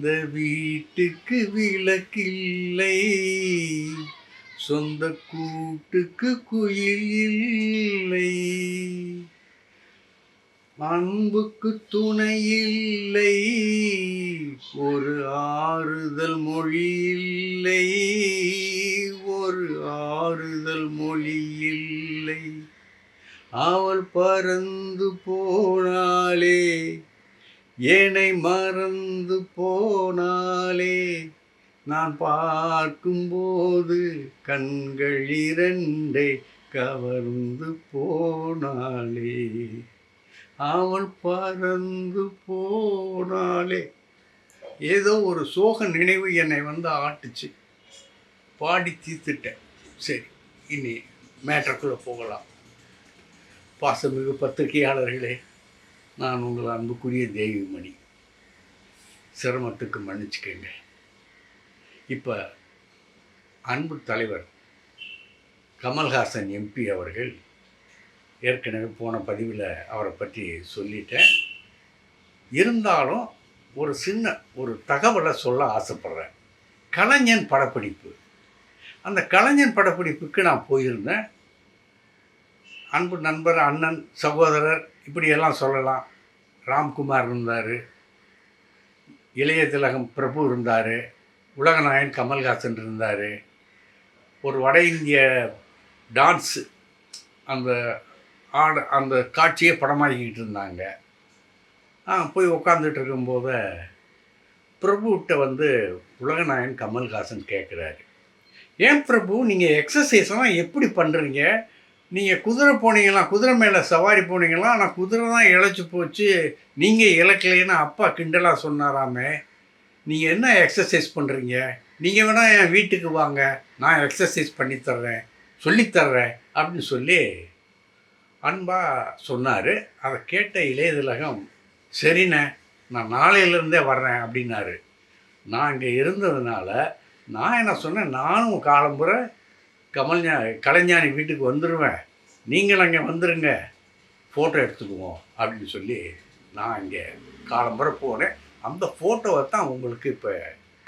சொந்த வீட்டுக்கு விளக்கில்லை. சொந்த கூட்டுக்கு குயில் இல்லை. அன்புக்கு துணை இல்லை. ஒரு ஆறுதல் மொழி இல்லை. ஒரு ஆறுதல் மொழி இல்லை. அவள் பறந்து போனாலே என்னை மறந்து போனாலே நான் பார்க்கும்போது கண்கள் இரண்டே கவர்ந்து போனாலே. அவள் பறந்து போனாலே. ஏதோ ஒரு சோக நினைவு என்னை வந்து ஆட்டுச்சு. பாடி தீர்த்துட்டேன். சரி இனி மேட்டருக்குள்ளே போகலாம். பாசமிகு பத்திரிகையாளர்களே நான் உங்கள் அன்புக்குரிய தேவிமணி. சிரமத்துக்கு மன்னிச்சுக்கங்க. இப்போ அன்பு தலைவர் கமல்ஹாசன் எம்பி அவர்கள் ஏற்கனவே போன பதிவில் அவரை பற்றி சொல்லிட்டேன். இருந்தாலும் ஒரு சின்ன ஒரு தகவலை சொல்ல ஆசைப்பட்றேன். கலைஞன் படப்பிடிப்பு. அந்த கலைஞன் படப்பிடிப்புக்கு நான் போயிருந்தேன். அன்பு நண்பர் அண்ணன் சகோதரர் இப்படியெல்லாம் சொல்லலாம். ராம்குமார் இருந்தார். இளைய திலகம் பிரபு இருந்தார். உலகநாயகன் கமல்ஹாசன் இருந்தார். ஒரு வட இந்திய டான்ஸு அந்த ஆட அந்த காட்சியை படமாக்கிக்கிட்டு இருந்தாங்க. நான் போய் உக்காந்துட்டு இருக்கும்போது பிரபுகிட்ட வந்து உலகநாயகன் கமல்ஹாசன் கேட்குறாரு ஏன் பிரபு நீங்கள் எக்ஸசைஸ்லாம் எப்படி பண்ணுறீங்க நீங்கள் குதிரை போனீங்களாம் குதிரை மேலே சவாரி போனீங்களாம் ஆனால் குதிரை தான் இழைச்சி போச்சு. நீங்கள் இழக்கலைன்னு அப்பா கிண்டலாக சொன்னாராமே. நீங்கள் என்ன எக்ஸசைஸ் பண்ணுறீங்க நீங்கள் வேணால் என் வீட்டுக்கு வாங்க. நான் எக்ஸசைஸ் பண்ணித்தர்றேன் சொல்லித்தர்றேன் அப்படின்னு சொல்லி அன்பாக சொன்னார். அதை கேட்ட இளையதிலகம் சரிண்ணே நான் நாளையிலேருந்தே வர்றேன் அப்படின்னாரு. நான் இங்கே இருந்ததுனால நான் என்ன சொன்னேன்? நானும் காலம்புரை கமல்ஞா கலைஞானி வீட்டுக்கு வந்துடுவேன் நீங்கள் அங்கே வந்துடுங்க ஃபோட்டோ எடுத்துக்குவோம் அப்படின்னு சொல்லி நான் இங்கே காலம்புரை போனேன். அந்த ஃபோட்டோவை தான் உங்களுக்கு இப்போ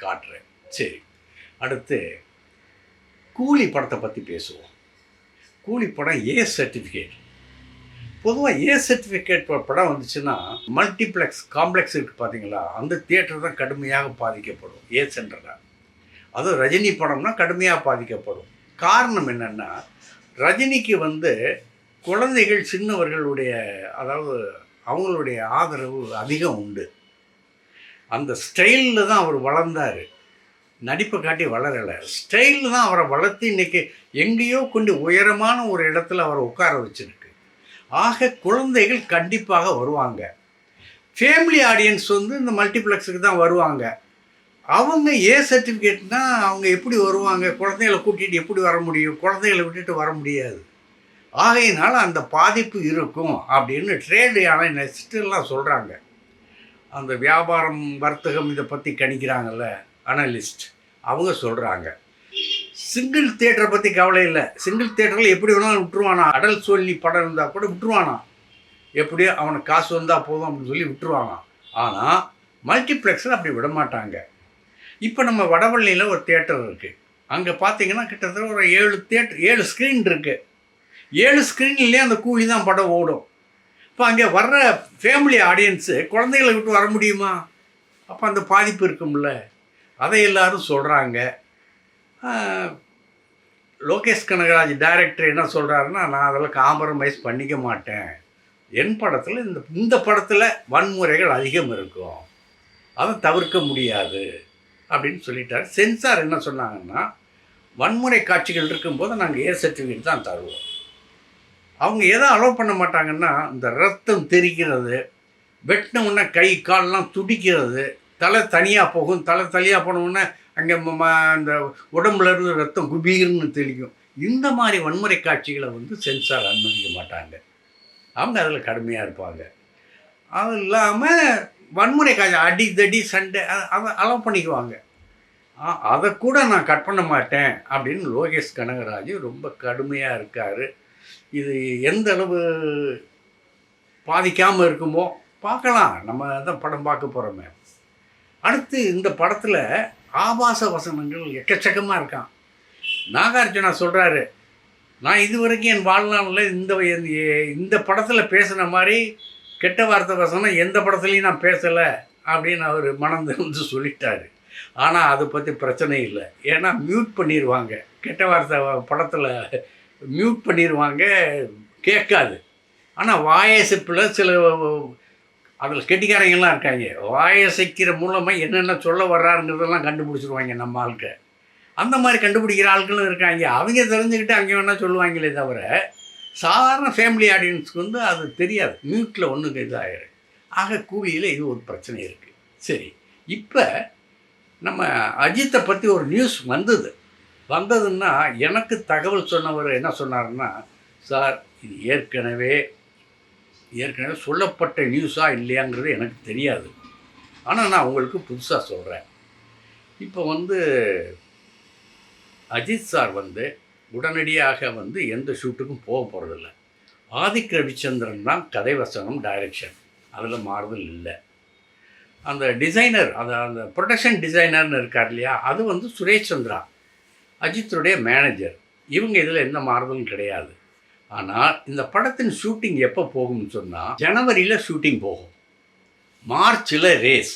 காட்டுறேன். சரி. அடுத்து கூலி படத்தை பற்றி பேசுவோம். கூலி படம் ஏ சர்டிஃபிகேட் பொதுவாக ஏ சர்டிஃபிகேட் படம் வந்துச்சுன்னா மல்டிப்ளெக்ஸ் காம்ப்ளெக்ஸ் இருக்குது பார்த்தீங்களா? அந்த தியேட்டர் தான் கடுமையாக பாதிக்கப்படும். ஏ சென்டரில் அதுவும் ரஜினி படம்னா கடுமையாக பாதிக்கப்படும். காரணம் என்னென்னா ரஜினிக்கு வந்து குழந்தைகள் சின்னவர்களுடைய அதாவது அவங்களுடைய ஆதரவு அதிகம் உண்டு. அந்த ஸ்டைலில் தான் அவர் வளர்ந்தார். நடிப்பை காட்டி வளரலை. ஸ்டைலில் தான் அவரை வளர்த்து இன்றைக்கி எங்கேயோ கொண்டு உயரமான ஒரு இடத்துல அவரை உட்கார வச்சுருக்கு. ஆக குழந்தைகள் கண்டிப்பாக வருவாங்க. ஃபேமிலி ஆடியன்ஸ் வந்து இந்த மல்டிப்ளெக்ஸுக்கு தான் வருவாங்க. அவங்க ஏ சர்டிஃபிகேட்னா அவங்க எப்படி வருவாங்க? குழந்தைகளை கூட்டிகிட்டு எப்படி வர முடியும்? குழந்தைகளை விட்டுட்டு வர முடியாது. ஆகையினால அந்த பாதிப்பு இருக்கும் அப்படின்னு ட்ரேடு அனலிஸ்ட்டுலாம் சொல்கிறாங்க அந்த வியாபாரம் வர்த்தகம் இதை பற்றி கணிக்கிறாங்கல்ல அனலிஸ்ட் அவங்க சொல்கிறாங்க சிங்கிள் தேட்டரை பற்றி கவலை இல்லை. சிங்கிள் தேட்டரில் எப்படி வேணாலும் விட்டுருவானா? அடல் சொல்லி படம் இருந்தால் கூட விட்டுருவானா? எப்படியோ அவனுக்கு காசு வந்தால் போதும் அப்படின்னு சொல்லி விட்டுருவானா? ஆனால் மல்டிப்ளெக்ஸில் அப்படி விட மாட்டாங்க இப்போ நம்ம வடவள்ளியில் ஒரு தேட்டர் இருக்குது அங்கே பார்த்தீங்கன்னா கிட்டத்தட்ட ஒரு ஏழு தேட்டர் ஏழு ஸ்க்ரீன் இருக்குது ஏழு ஸ்க்ரீன்லேயே அந்த கூலி தான் படம் ஓடும். இப்போ அங்கே வர்ற ஃபேமிலி ஆடியன்ஸு குழந்தைகளை விட்டு வர முடியுமா? அப்போ அந்த பாதிப்பு இருக்கும்ல. அதை எல்லோரும் சொல்கிறாங்க லோகேஷ் கனகராஜ் டைரக்டர் என்ன சொல்கிறாருன்னா நான் அதெல்லாம் காம்ப்ரமைஸ் பண்ணிக்க மாட்டேன். என் படத்தில் இந்த இந்த படத்தில் வன்முறைகள் அதிகம் இருக்கும். அதை தவிர்க்க முடியாது. அப்படின்னு சொல்லிட்டார். சென்சார் என்ன சொன்னாங்கன்னா வன்முறை காட்சிகள் இருக்கும்போது நாங்கள் ஏர் சர்டிஃபிகேட் தான் தருவோம். அவங்க எதை அலோவ் பண்ண மாட்டாங்கன்னா இந்த ரத்தம் தெரிக்கிறது வெட்டின உடனே கை கால்லாம் துடிக்கிறது தலை தனியாக போகும் தலை தனியாக போனவுடனே அங்கே அந்த உடம்புல இருந்து ரத்தம் குபீர்னு தெளிக்கும். இந்த மாதிரி வன்முறை காட்சிகளை வந்து சென்சார் அனுமதிக்க மாட்டாங்க. அவங்க அதில் கடுமையாக இருப்பாங்க. அது இல்லாமல் வன்முறை காட்சி அடி தடி சண்டை அதை அலோவ் பண்ணிக்குவாங்க. அதை கூட நான் கட் பண்ண மாட்டேன் அப்படின்னு லோகேஷ் கனகராஜ் ரொம்ப கடுமையாக இருக்கார். இது எந்த அளவு பாதிக்காமல் இருக்குமோ பார்க்கலாம். நம்ம தான் படம் பார்க்க போகிறோமே அடுத்து இந்த படத்தில் ஆபாச வசனங்கள் எக்கச்சக்கமாக இருக்கான். நாகார்ஜுனா சொல்கிறாரு நான் இது வரைக்கும் என் வாழ்நாளில் இந்த இந்த- இந்த படத்தில் பேசுன மாதிரி கெட்ட வார்த்தை வசனம் எந்த படத்துலையும் நான் பேசலை அப்படின்னு அவர் மனம் வந்து சொல்லிட்டாரு. ஆனால் அதை பற்றி பிரச்சனை இல்லை. ஏன்னா மியூட் பண்ணிடுவாங்க கெட்ட வார்த்தை படத்தில் மியூட் பண்ணிடுவாங்க கேட்காது. ஆனால் வாயசைப்பில் சில அதில் கெட்டிக்காரங்கெல்லாம் இருக்காங்க. வாயசைக்கிற மூலமாக என்னென்ன சொல்ல வர்றாருங்கிறதெல்லாம் கண்டுபிடிச்சிருவாங்க நம்ம ஆளுக்கு அந்த மாதிரி கண்டுபிடிக்கிற ஆட்களும் இருக்காங்க. அவங்க தெரிஞ்சுக்கிட்டு அங்கே வேணால் சொல்லுவாங்களே தவிர சாதாரண ஃபேமிலி ஆடியன்ஸ்க்கு வந்து அது தெரியாது. மியூட்டில் ஒன்றுக்கு இதாகிடும் ஆக கூலியில் இது ஒரு பிரச்சனை இருக்குது சரி இப்போ நம்ம அஜித்தை பற்றி ஒரு நியூஸ் வந்தது. வந்ததுன்னா எனக்கு தகவல் சொன்னவர் என்ன சொன்னார்னா சார் இது ஏற்கனவே ஏற்கனவே சொல்லப்பட்ட நியூஸா இல்லையாங்கிறது எனக்கு தெரியாது. ஆனால் நான் உங்களுக்கு புதுசாக சொல்கிறேன் இப்போ வந்து அஜித் சார் வந்து உடனடியாக வந்து எந்த ஷூட்டுக்கும் போக போகிறதில்ல ஆதிக் ரவிச்சந்திரன் தான் கதை வசனம் டைரக்ஷன் அதில் மாறுதல் இல்லை. அந்த டிசைனர் அந்த அந்த ப்ரொடக்ஷன் டிசைனர்னு இருக்கார் இல்லையா அது வந்து சுரேஷ் சந்திரா அஜித்துடைய மேனேஜர் இவங்க இதில் எந்த மாறுதலும் கிடையாது. ஆனால் இந்த படத்தின் ஷூட்டிங் எப்போ போகும்னு சொன்னால் ஜனவரியில் ஷூட்டிங் போகும். மார்ச்சில் ரேஸ்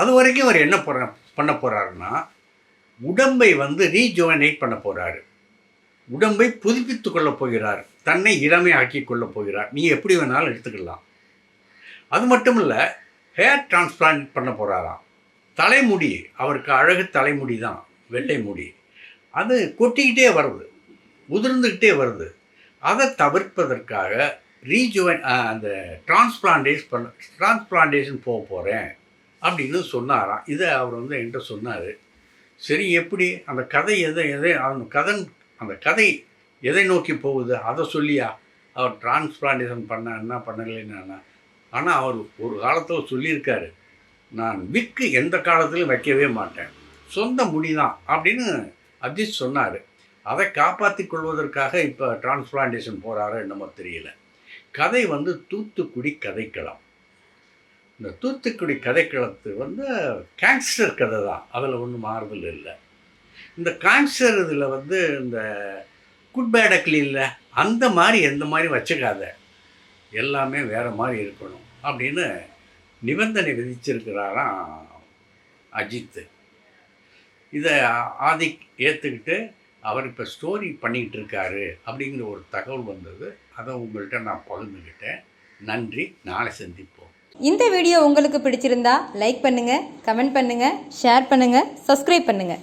அது வரைக்கும் அவர் என்ன பண்ண பண்ண போகிறாருன்னா உடம்பை வந்து ரீஜுவனைட் பண்ண போகிறாரு உடம்பை புதுப்பித்து கொள்ளப் போகிறார். தன்னை இளமையாக்கி கொள்ளப் போகிறார். நீ எப்படி வேணாலும் எடுத்துக்கலாம். அது மட்டும் இல்லை ஹேர் டிரான்ஸ்பிளான்ட் பண்ண போகிறாராம் தலைமுடி அவருக்கு அழகு தலைமுடி தான் வெள்ளை முடி. அது கொட்டிக்கிட்டே வருது உதிர்ந்துக்கிட்டே வருது. அதை தவிர்ப்பதற்காக ரீஜுவன் அந்த டிரான்ஸ்பிளான்டேஷன் பண்ண டிரான்ஸ்பிளான்டேஷன் போக போகிறேன் அப்படின்னு சொன்னாராம். இதை அவர் வந்து என்கிட்ட சொன்னார். சரி எப்படி? அந்த கதை எதை எதை அந்த கதை அந்த கதை எதை நோக்கி போகுது? அதை சொல்லியா? அவர் டிரான்ஸ்பிளான்டேஷன் பண்ண என்ன பண்ணலைன்னு ஆனால் அவர் ஒரு காலத்தில் சொல்லியிருக்காரு. நான் விக்கு எந்த காலத்திலும் வைக்கவே மாட்டேன். சொந்த முடி தான் அப்படின்னு அஜித் சொன்னார். அதை காப்பாற்றி கொள்வதற்காக இப்போ டிரான்ஸ்பிளான்டேஷன் போகிறாரோ என்னமோ தெரியல. கதை வந்து தூத்துக்குடி கதைக்களம். இந்த தூத்துக்குடி கதைக்களத்து வந்து கேங்ஸ்டர் கதை தான். அதில் ஒன்றும் மாறுதல் இல்லை. இந்த கேங்ஸ்டர் இதில் வந்து இந்த குட் பேட் அக்லி இல்லை அந்த மாதிரி எந்த மாதிரி வச்சுக்காத. எல்லாமே வேறு மாதிரி இருக்கணும் அப்படின்னு நிபந்தனை விதிச்சிருக்கிறாராம் அஜித்து. இதை ஆதிக் ஏற்றுக்கிட்டு அவர் இப்போ ஸ்டோரி பண்ணிக்கிட்டு இருக்காரு அப்படிங்கிற ஒரு தகவல் வந்தது. அதை உங்கள்கிட்ட நான் பகிர்ந்துக்கிட்டேன். நன்றி. நாளை சந்திப்போம். இந்த வீடியோ உங்களுக்கு பிடிச்சிருந்தா லைக் பண்ணுங்கள் கமெண்ட் பண்ணுங்கள் ஷேர் பண்ணுங்கள் சப்ஸ்கிரைப் பண்ணுங்கள்